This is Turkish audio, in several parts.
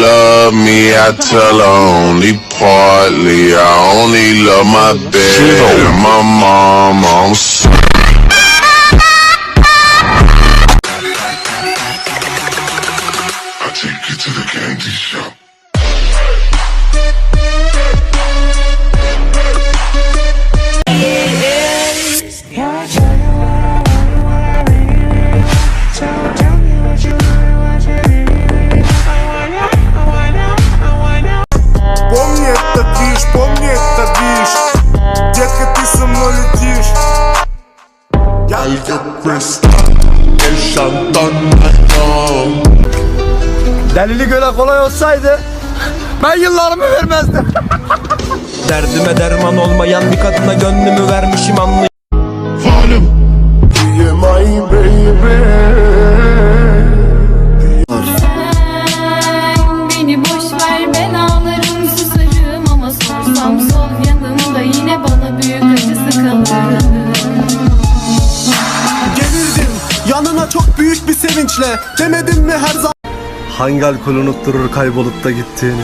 love me, I tell her only partly. I only love my bed and my mom. I'm sorry. Kolay olsaydı ben yıllarımı vermezdim. Derdime derman olmayan bir kadına gönlümü vermişim baby Sen beni boş ver ben ağlarım susarım ama sorsam sol yanımda yine bana büyük acısı kalır. Gelirdim yanına çok büyük bir sevinçle Demedim mi her zaman Hangi alkol unutturur kaybolup da gittiğini.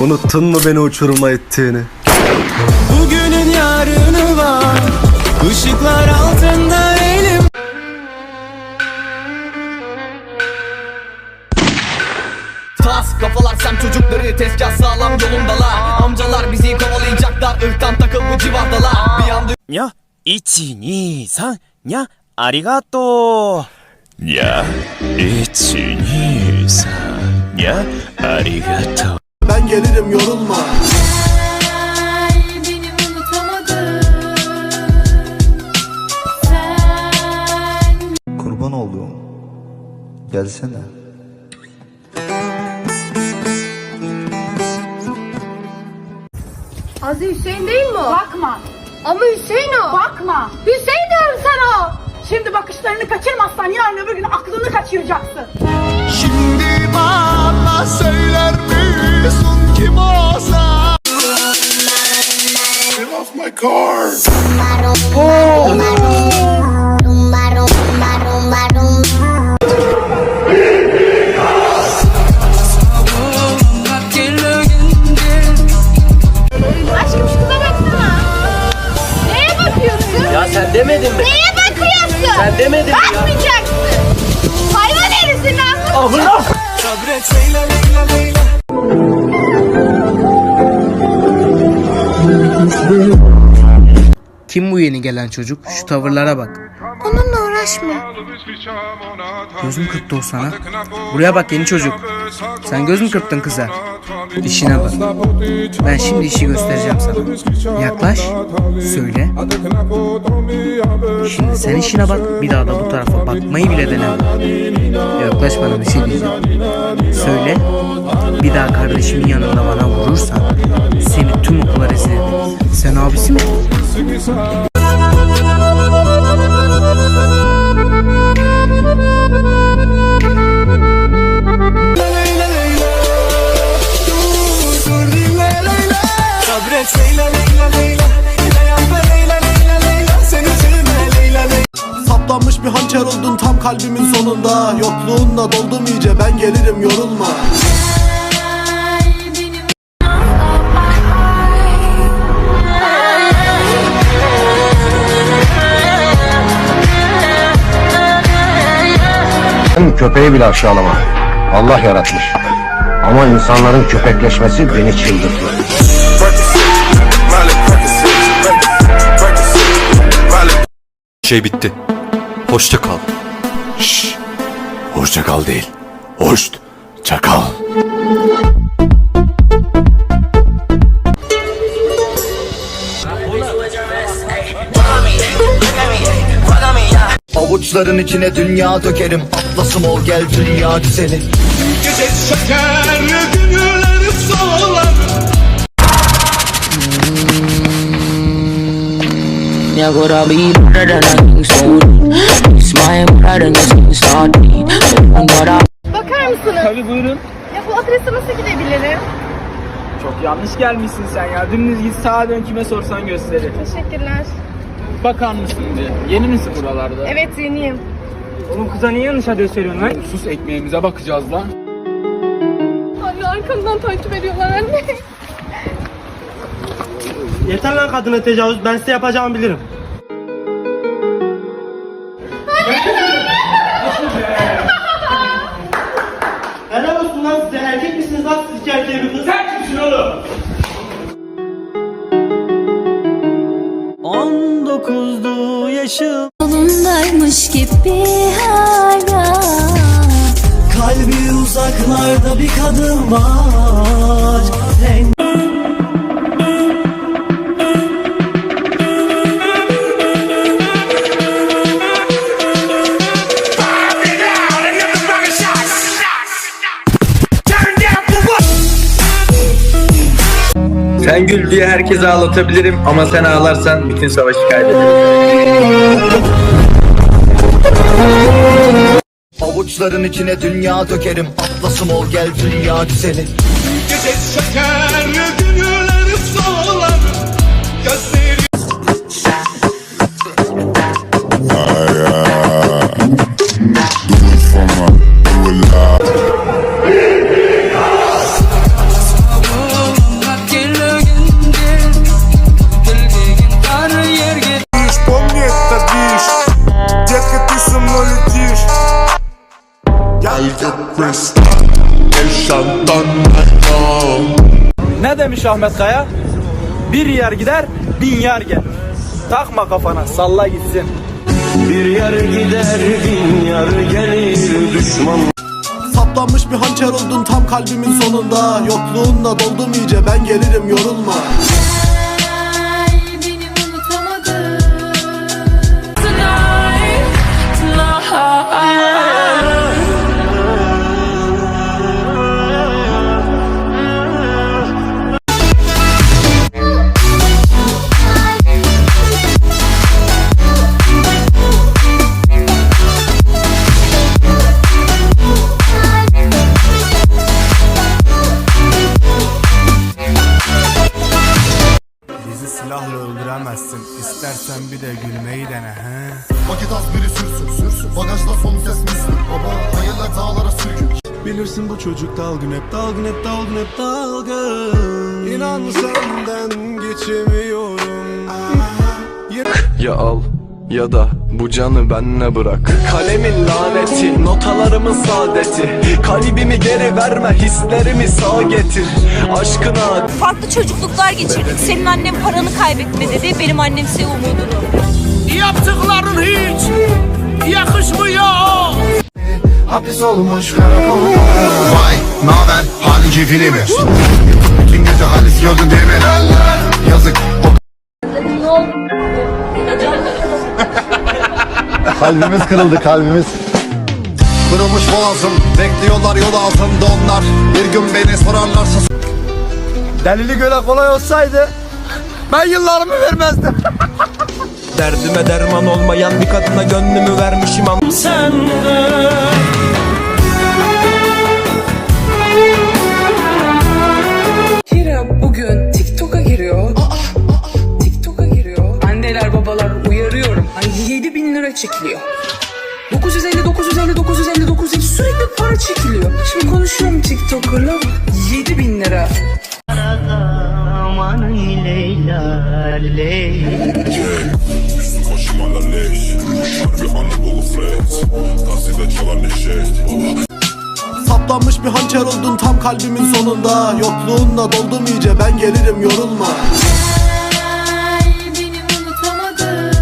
Unuttun mu beni uçuruma ettiğini? Bugünün yarını var. Işıklar altında elim. Tas kafalar sen çocukları tezgah sağlam yolundalar. Amcalar bizi kovalayacaklar ırktan takıl bu civardalar. Bir anda Ya 123 ya arigato. Ya 123 ya arigato Ben gelirim yorulma Kurban olduğum Gelsene Aziz Hüseyin değil mi? Bakma. Ama Hüseyin o. Bakma. Hüseyin Bakışlarını kaçırmazsan yarın öbür gün aklını kaçıracaksın. Şimdi bana söyler misin kim olsa Get off my car. Aşkım Kim bu yeni gelen çocuk? Şu tavırlara bak. Uğraşma. Göz mü kırptı o sana? Buraya bak yeni çocuk. Sen göz mü kırptın kıza? İşine bak. Ben şimdi işi göstereceğim sana. Yaklaş. Söyle. Şimdi sen işine bak. Bir daha da bu tarafa bakmayı bile deneme. Yaklaş bana bir şey diyeceğim. Söyle. Bir daha kardeşimin yanında bana vurursan seni tüm okula rezil ederim. Sen abisi mi? Kalbimin sonunda Yokluğunla doldum iyice ben gelirim yorulma benim Köpeği bile aşağılama. Allah yaratmış. Ama insanların köpekleşmesi beni çıldırtıyor. Şey bitti Hoşça kal Şşş. Hoşça kal değil. Hoşt. Çakal. Avuçların içine dünya dökerim Atlasım ol gel dünya güzeli You're gonna be better than I think so. It's my pride and your start me. Bakar mısınız? Tabii buyurun Ya bu adrese nasıl gidebilirim? Çok yanlış gelmişsin sen ya dümdüz git sağa dön kime sorsan gösterir Teşekkürler. Bakar mısın bir Yeni misin buralarda? Evet yeniyim. Oğlum kıza niye yanlış adres veriyorsun lan? Sus ekmeğimize bakacağız lan Anne arkamdan takip ediyorlar anne. Yeter lan kadına tecavüz ben size yapacağımı bilirim. Helal olsun lan size erkek misiniz lan siz iki erkeğe bir kız? Sen kimsin oğlum? 19'du yaşım Yolundaymış gibi hala Kalbi uzaklarda bir kadın var Sen gül diye herkese ağlatabilirim ama sen ağlarsan bütün savaşı kaybederim. Avuçların içine dünya dökerim. Atlasım ol gel dünya güzeli Do Ne demiş Ahmet Kaya? Bir yer gider, bin yer gelir. Takma kafana, salla gitsin. Bir yer gider bin yer gelir düşman Saplanmış bir hançer oldun tam kalbimin sonunda Yokluğunla doldum iyice ben gelirim yorulma de gülmeyi dene he? Vakit az biri sürsün. Sürsün. Bagajda son ses misin? Baba hayaller dağlara sürgün. Bilirsin bu çocuk dalgın hep dalgın hep dalgın hep dalgın. İnan senden geçemiyorum. Ya al ya da bu canı benle bırak Kalemin laneti, notalarımın saadeti Kalbimi geri verme, hislerimi sağ getir Aşkına Farklı çocukluklar geçirdik. Senin annen paranı kaybetme dedi. Benim annem ise umudunu. Hapis olmuş karakolda Vay naber halin keyfini mi? Bütün gece halis gördün değil mi? Yazık Kalbimiz kırıldı kalbimiz. Kırılmış boğazım Bekliyorlar yol altında onlar. Bir gün beni sorarlarsa Delili göle kolay olsaydı Ben yıllarımı vermezdim. Derdime derman olmayan bir kadına gönlümü vermişim ama sen Hira Saplanmış bir hançer oldun tam kalbimin sonunda. Yokluğunla doldum iyice ben gelirim yorulma. Ay beni unutamadın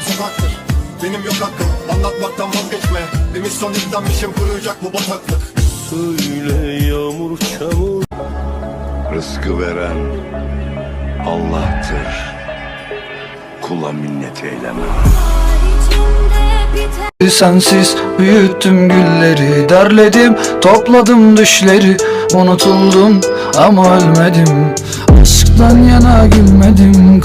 bizim sokaktır. Benim yok hakkım anlatmaktan vazgeçme. Bir misyon yüklenmişim kuruyacak bu bataklık. Söyle yağmur çamur. Rızkı veren Allah'tır. Kula minnet eyleme. Sensiz büyüttüm gülleri Derledim topladım düşleri. Unutuldum ama ölmedim. Aşktan yana gülmedim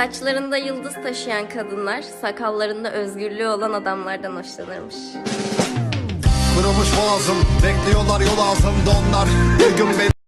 Saçlarında yıldız taşıyan kadınlar, sakallarında özgürlüğü olan adamlardan hoşlanırmış. Kırılmış boğazım Bekliyorlar yol ağzımda onlar Bir gün beni